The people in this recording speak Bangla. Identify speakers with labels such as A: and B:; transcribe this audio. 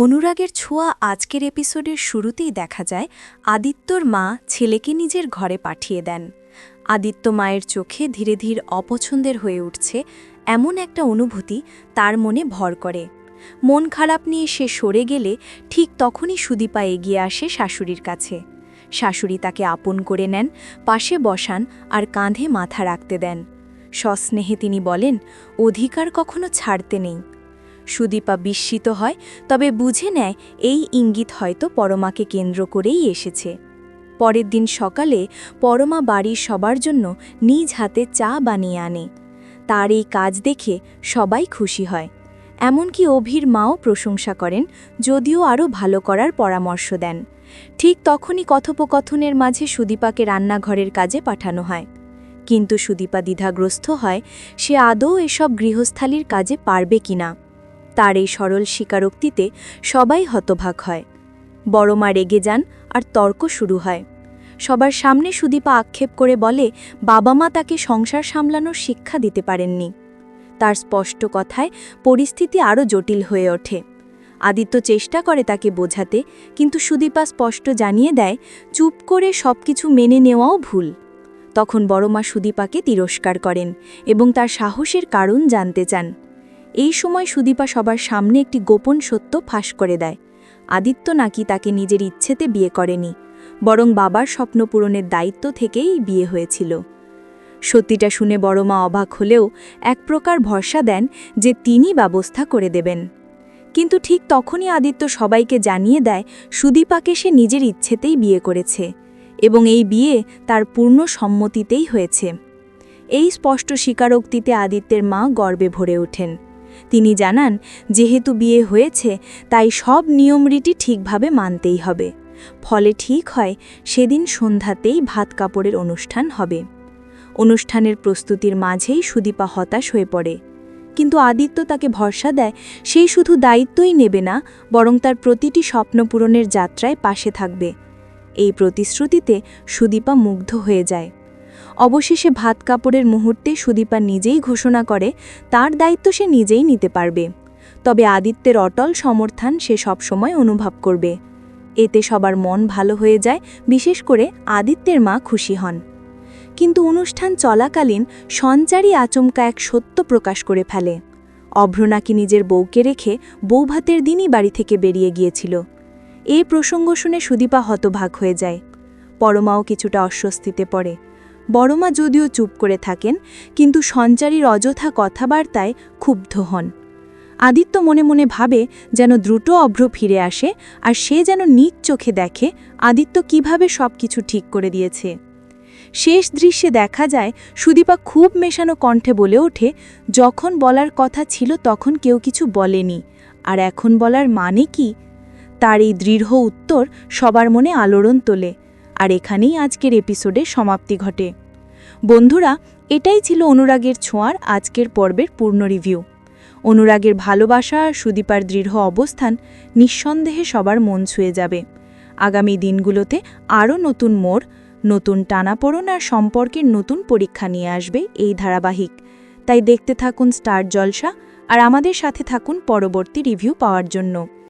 A: অনুরাগের ছোঁয়া আজকের এপিসোডের শুরুতেই দেখা যায়, আদিত্যর মা ছেলেকে নিজের ঘরে পাঠিয়ে দেন। আদিত্য মায়ের চোখে ধীরে ধীরে অপছন্দের হয়ে উঠছে এমন একটা অনুভূতি তার মনে ভর করে। মন খারাপ নিয়ে সে সরে গেলে ঠিক তখনই সুদীপা এগিয়ে আসে শাশুড়ির কাছে। শাশুড়ি তাকে আপন করে নেন, পাশে বসান আর কাঁধে মাথা রাখতে দেন। সস্নেহে তিনি বলেন, অধিকার কখনো ছাড়তে নেই। সুদীপা বিস্মিত হয়, তবে বুঝে নেয় এই ইঙ্গিত হয়তো পরমাকে কেন্দ্র করেই এসেছে। পরের দিন সকালে পরমা বাড়ির সবার জন্য নিজ হাতে চা বানিয়ে আনে। তার এই কাজ দেখে সবাই খুশি হয়। এমনকি অভির মাও প্রশংসা করেন, যদিও আরও ভালো করার পরামর্শ দেন। ঠিক তখনই কথোপকথনের মাঝে সুদীপাকে রান্নাঘরের কাজে পাঠানো হয়। কিন্তু সুদীপা দ্বিধাগ্রস্ত হয়, সে আদৌ এসব গৃহস্থালির কাজে পারবে কিনা। তার এই সরল স্বীকারোক্তিতে সবাই হতভাগ হয়। বড় মা রেগে যান আর তর্ক শুরু হয়। সবার সামনে সুদীপা আক্ষেপ করে বলে বাবা মা তাকে সংসার সামলানোর শিক্ষা দিতে পারেননি। তার স্পষ্ট কথায় পরিস্থিতি আরও জটিল হয়ে ওঠে। আদিত্য চেষ্টা করে তাকে বোঝাতে, কিন্তু সুদীপা স্পষ্ট জানিয়ে দেয়, চুপ করে সবকিছু মেনে নেওয়াও ভুল তখন বড়মা সুদীপাকে তিরস্কার করেন এবং তার সাহসের কারণ জানতে চান। এই সময় সুদীপা সবার সামনে একটি গোপন সত্য ফাঁস করে দেয়। আদিত্য নাকি তাকে নিজের ইচ্ছেতে বিয়ে করেনি, বরং বাবার স্বপ্ন পূরণের দায়িত্ব থেকেই বিয়ে হয়েছিল। সত্যিটা শুনে বড়মা অবাক হলেও এক প্রকার ভরসা দেন যে তিনি ব্যবস্থা করে দেবেন। কিন্তু ঠিক তখনই আদিত্য সবাইকে জানিয়ে দেয়, সুদীপাকে সে নিজের ইচ্ছেতেই বিয়ে করেছে এবং এই বিয়ে তার পূর্ণ সম্মতিতেই হয়েছে। এই স্পষ্ট স্বীকারোক্তিতে আদিত্যের মা গর্বে ভরে ওঠেন। তিনি জানান, যেহেতু বিয়ে হয়েছে, তাই সব নিয়মরীতি ঠিকভাবে মানতেই হবে। ফলে ঠিক হয়, সেদিন সন্ধ্যাতেই ভাত কাপড়ের অনুষ্ঠান হবে। অনুষ্ঠানের প্রস্তুতির মাঝেই সুদীপা হতাশ হয়ে পড়ে। কিন্তু আদিত্য তাকে ভরসা দেয় সেই শুধু দায়িত্বই নেবে না, বরং তার প্রতিটি স্বপ্ন পূরণের যাত্রায় পাশে থাকবে। এই প্রতিশ্রুতিতে সুদীপা মুগ্ধ হয়ে যায়। অবশেষে ভাত কাপড়ের মুহূর্তে সুদীপা নিজেই ঘোষণা করে, তার দায়িত্ব সে নিজেই নিতে পারবে। তবে আদিত্যের অটল সমর্থন সে সবসময় অনুভব করবে। এতে সবার মন ভালো হয়ে যায়, বিশেষ করে আদিত্যের মা খুশি হন। কিন্তু অনুষ্ঠান চলাকালীন সঞ্চারী আচমকা এক সত্য প্রকাশ করে ফেলে। অভ্র নাকি নিজের বউকে রেখে বৌভাতের দিনই বাড়ি থেকে বেরিয়ে গিয়েছিল। এই প্রসঙ্গ শুনে সুদীপা হতভাগ হয়ে যায়। পরমাও কিছুটা অস্বস্তিতে পড়ে। বড়মা যদিও চুপ করে থাকেন, কিন্তু সঞ্চারীর অযথা কথাবার্তায় ক্ষুব্ধ হন। আদিত্য মনে মনে ভাবে যেন দ্রুত অভ্র ফিরে আসে আর সে যেন নিজ চোখে দেখে আদিত্য কীভাবে সব কিছু ঠিক করে দিয়েছে। শেষ দৃশ্যে দেখা যায় সুদীপা খুব মেশানো কণ্ঠে বলে ওঠে, যখন বলার কথা ছিল তখন কেউ কিছু বলেনি, আর এখন বলার মানে কি? তার এই দৃঢ় উত্তর সবার মনে আলোড়ন তোলে। আর এখানেই আজকের এপিসোডের সমাপ্তি ঘটে। বন্ধুরা, এটাই ছিল অনুরাগের ছোঁয়ার আজকের পর্বের পূর্ণ রিভিউ। অনুরাগের ভালোবাসা আর সুদীপার দৃঢ় অবস্থান নিঃসন্দেহে সবার মন ছুঁয়ে যাবে। আগামী দিনগুলোতে আরও নতুন মোড়, নতুন টানাপোড়ন আর সম্পর্কের নতুন পরীক্ষা নিয়ে আসবে এই ধারাবাহিক। তাই দেখতে থাকুন স্টার জলসা আর আমাদের সাথে থাকুন পরবর্তী রিভিউ পাওয়ার জন্য।